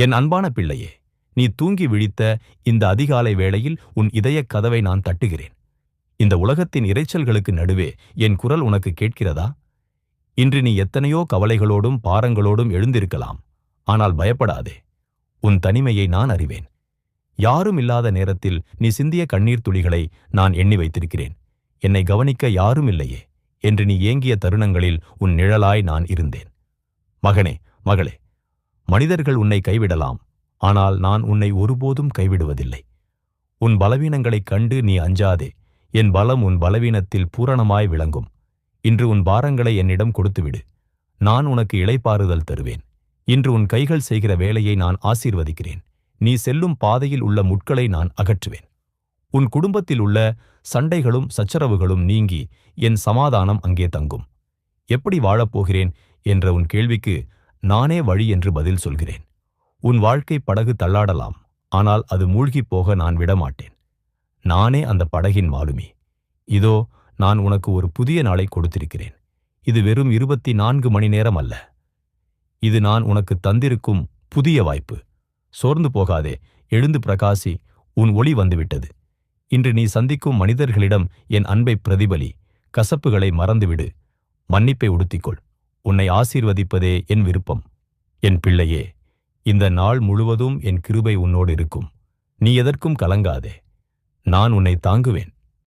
என் அன்பான பிள்ளையே நீ தூங்கி விழித்த இந்த அதிகாலை வேளையில் உன் இதயக் கதவை நான் தட்டுகிறேன். இந்த உலகத்தின் இரைச்சல்களுக்கு நடுவே என் குரல் உனக்கு கேட்கிறதா? இன்று நீ எத்தனையோ கவலைகளோடும் பாரங்களோடும் எழுந்திருக்கலாம் ஆனால் பயப்படாதே உன் தனிமையை நான் அறிவேன். யாரும் இல்லாத நேரத்தில் நீ சிந்திய கண்ணீர் துளிகளை நான் எண்ணி வைத்திருக்கிறேன். என்னை கவனிக்க யாரும் இல்லையே என்று நீ ஏங்கிய தருணங்களில் உன் நிழலாய் நான் இருந்தேன். மகனே மகளே மனிதர்கள் உன்னை கைவிடலாம் ஆனால் நான் உன்னை ஒருபோதும் கைவிடுவதில்லை. உன் பலவீனங்களைக் கண்டு நீ அஞ்சாதே என் பலம் உன் பலவீனத்தில் பூரணமாய் விளங்கும். இன்று உன் பாரங்களை என்னிடம் கொடுத்துவிடு நான் உனக்கு இளைப்பாறுதல் தருவேன். இன்று உன் கைகள் செய்கிற வேலையை நான் ஆசீர்வதிக்கிறேன் நீ செல்லும் பாதையில் உள்ள முட்களை நான் அகற்றுவேன். உன் குடும்பத்தில் உள்ள சண்டைகளும் சச்சரவுகளும் நீங்கி என் சமாதானம் அங்கே தங்கும். எப்படி வாழப்போகிறேன்? என்ற உன் கேள்விக்கு நானே வழி என்று பதில் சொல்கிறேன். உன் வாழ்க்கை படகு தள்ளாடலாம் ஆனால் அது மூழ்கிப் போக நான் விடமாட்டேன் நானே அந்த படகின் மாலுமி. இதோ நான் உனக்கு ஒரு புதிய நாளை கொடுத்திருக்கிறேன். இது வெறும் இருபத்தி நான்கு மணி நேரம் அல்ல. இது நான் உனக்கு தந்திருக்கும் புதிய வாய்ப்பு. சோர்ந்து போகாதே எழுந்து பிரகாசி உன் ஒளி வந்துவிட்டது. இன்று நீ சந்திக்கும் மனிதர்களிடம் என் அன்பை பிரதிபலி கசப்புகளை மறந்துவிடு. மன்னிப்பை உடுத்திக்கொள். உன்னை ஆசீர்வதிப்பதே என் விருப்பம். என் பிள்ளையே இந்த நாள் முழுவதும் என் கிருபை உன்னோடு இருக்கும். நீ எதற்கும் கலங்காதே. நான் உன்னை தாங்குவேன்.